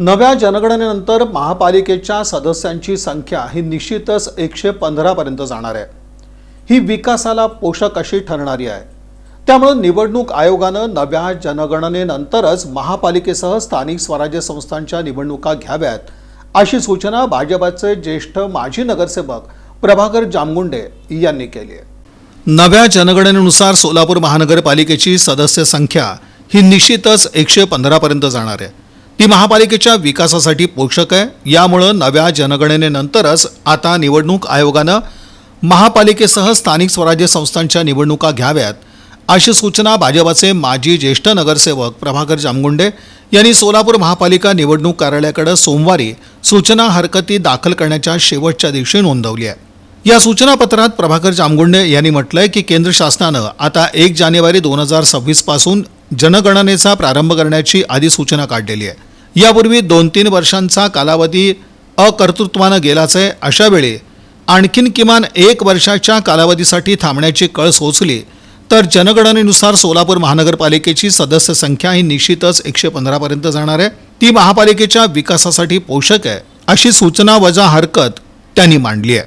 नव्या जनगणनेनंतर महापालिकेच्या सदस्यांची संख्या ही निश्चितच एकशे पंधरापर्यंत जाणार आहे. ही विकासाला पोषक अशी ठरणारी आहे. त्यामुळे निवडणूक आयोगानं नव्या जनगणनेनंतरच महापालिकेसह स्थानिक स्वराज्य संस्थांच्या निवडणुका घ्याव्यात अशी सूचना भाजपाचे ज्येष्ठ माजी नगरसेवक प्रभाकर जामगुंडे यांनी केली आहे. नव्या जनगणनेनुसार सोलापूर महानगरपालिकेची सदस्य संख्या ही निश्चितच एकशे पंधरापर्यंत जाणार आहे. ती महापालिकेच्या विकासासाठी पोषक आहे. यामुळं नव्या जनगणनेनंतरच आता निवडणूक आयोगानं महापालिकेसह स्थानिक स्वराज्य संस्थांच्या निवडणुका घ्याव्यात. अशी सूचना भाजपाचे माजी ज्येष्ठ नगरसेवक प्रभाकर जामगुंडे यांनी सोलापूर महापालिका निवडणूक कार्यालयाकडे सोमवारी सूचना हरकती दाखल करण्याच्या शेवटच्या दिवशी नोंदवली आहे. या सूचनापत्रात प्रभाकर जामगुंडे यांनी म्हटलंय की केंद्र शासनानं आता एक जानेवारी दोन हजार सव्वीसपासून जनगणनेचा प्रारंभ करण्याची अधिसूचना काढलेली आहे. यापूर्वी दोन तीन वर्षांचा कालावधी अकर्तृत्वानं गेलाच आहे अशावेळी आणखीन किमान एक वर्षाच्या कालावधीसाठी थांबण्याची कळ सोचली तर जनगणनेनुसार सोलापूर महानगरपालिकेची सदस्य संख्या ही निश्चितच एकशे पंधरापर्यंत जाणार आहे. ती महापालिकेच्या विकासासाठी पोषक आहे अशी सूचना वजा हरकत त्यांनी मांडली आहे.